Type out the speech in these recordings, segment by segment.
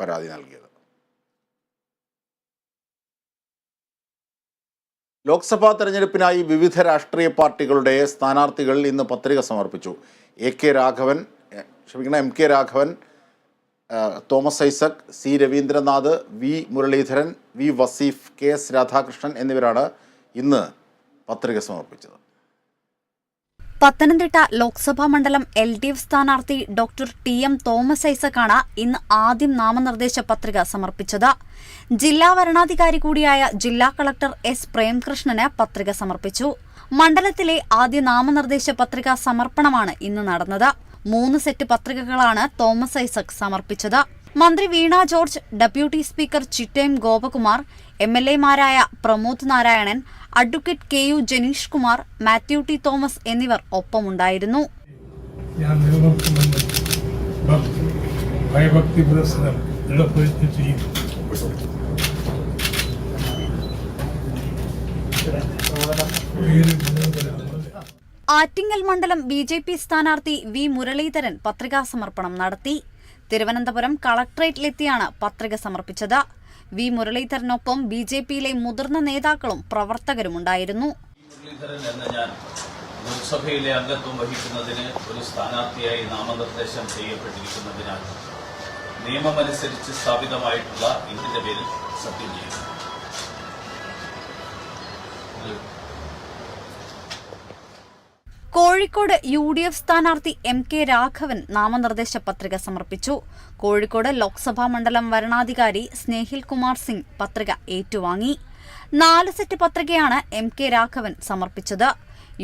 പരാതി നൽകിയത് ലോക്സഭാ തെരഞ്ഞെടുപ്പിനായി വിവിധ രാഷ്ട്രീയ പാർട്ടികളുടെ സ്ഥാനാർത്ഥികൾ ഇന്ന് പത്രിക സമർപ്പിച്ചു. എ കെ രാഘവൻ ക്ഷമിക്കണം M K Raghavan Thomas Isaac C Raveendranath V Muraleedharan V Vaseef K S Radhakrishnan എന്നിവരാണ് ഇന്ന് പത്രിക സമർപ്പിച്ചത്. പത്തനംതിട്ട ലോക്സഭാ മണ്ഡലം എൽ ഡി എഫ് സ്ഥാനാർത്ഥി ഡോക്ടർ ടി എം തോമസ് ഐസക്കാണ് ഇന്ന് ആദ്യം നാമനിർദ്ദേശ പത്രിക സമർപ്പിച്ചത്. ജില്ലാ വരണാധികാരി കൂടിയായ ജില്ലാ കളക്ടർ എസ് പ്രേംകൃഷ്ണന് പത്രിക സമർപ്പിച്ചു. മണ്ഡലത്തിലെ ആദ്യ നാമനിർദ്ദേശ പത്രിക സമർപ്പണമാണ് ഇന്ന് നടന്നത്. മൂന്ന് സെറ്റ് പത്രികകളാണ് തോമസ് ഐസക് സമർപ്പിച്ചത്. മന്ത്രി Veena George deputy speaker Chittayam Gopakumar M L എമാരായ Pramod Narayanan advocate K U Jenish Kumar Mathew T Thomas എന്നിവർ ഒപ്പമുണ്ടായിരുന്നു. ഞാൻ നിലനിർത്തുമെന്ന് ഭക്തി ഭയഭക്തി പുരസ്സരം ദൃഢപ്രതിജ്ഞ ചെയ്യുന്നു. ആറ്റിങ്ങൽ മണ്ഡലം ബി ജെ പി സ്ഥാനാർത്ഥി വി മുരളീധരൻ പത്രികാ സമർപ്പണം നടത്തി. തിരുവനന്തപുരം കളക്ട്രേറ്റിലെത്തിയാണ് പത്രിക സമർപ്പിച്ചത്. വി. മുരളീധരനൊപ്പം ബി. ജെ. പിയിലെ മുതിർന്ന നേതാക്കളും പ്രവർത്തകരുമുണ്ടായിരുന്നു. ലോക്സഭയിലെ അംഗത്വം വഹിക്കുന്നതിന് ഒരു സ്ഥാനാർത്ഥിയായി നാമനിർദ്ദേശം ചെയ്യപ്പെട്ടിരിക്കുന്നതിനാൽ നിയമമനുസരിച്ച് സ്ഥാപിതമായിട്ടുള്ള ഇതിന്റെ പേരിൽ സത്യം ചെയ്യുന്നു. കോഴിക്കോട് യു ഡി എഫ് സ്ഥാനാർത്ഥി എം കെ രാഘവൻ നാമനിർദ്ദേശ പത്രിക സമർപ്പിച്ചു. കോഴിക്കോട് ലോക്സഭാ മണ്ഡലം വരണാധികാരി സ്നേഹിൽ കുമാർ സിംഗ് പത്രിക ഏറ്റുവാങ്ങി. നാല് സെറ്റ് പത്രികയാണ് എം കെ രാഘവൻ സമർപ്പിച്ചത്.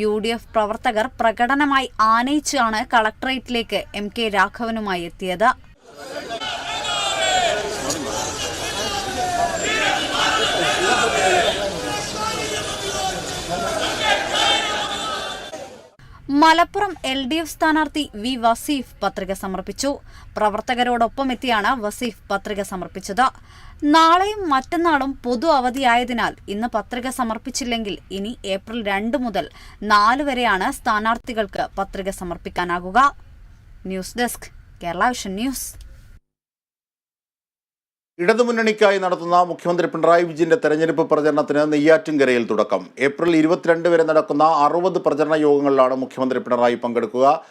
യു ഡി എഫ് പ്രവർത്തകർ പ്രകടനമായി ആനയിച്ചാണ് കളക്ടറേറ്റിലേക്ക് എം കെ രാഘവനുമായി എത്തിയത്. മലപ്പുറം എൽ ഡി എഫ് സ്ഥാനാർത്ഥി വി വസീഫ് പത്രിക സമർപ്പിച്ചു. പ്രവർത്തകരോടൊപ്പം എത്തിയാണ് വസീഫ് പത്രിക സമർപ്പിച്ചത്. നാളെയും മറ്റന്നാളും പൊതു അവധിയായതിനാൽ ഇന്ന് പത്രിക സമർപ്പിച്ചില്ലെങ്കിൽ ഇനി ഏപ്രിൽ രണ്ട് മുതൽ നാല് വരെയാണ് സ്ഥാനാർത്ഥികൾക്ക് പത്രിക സമർപ്പിക്കാനാകുക. News desk Kerala vision news. ഇടതുമുന്നണിക്കായി നടത്തുന്ന മുഖ്യമന്ത്രി പിണറായി വിജയന്റെ തെരഞ്ഞെടുപ്പ് പ്രചരണത്തിന് നെയ്യാറ്റിൻകരയിൽ തുടക്കം. ഏപ്രിൽ ഇരുപത്തിരണ്ട് വരെ നടക്കുന്ന അറുപത് പ്രചരണ യോഗങ്ങളിലാണ് മുഖ്യമന്ത്രി പിണറായി പങ്കെടുക്കുക.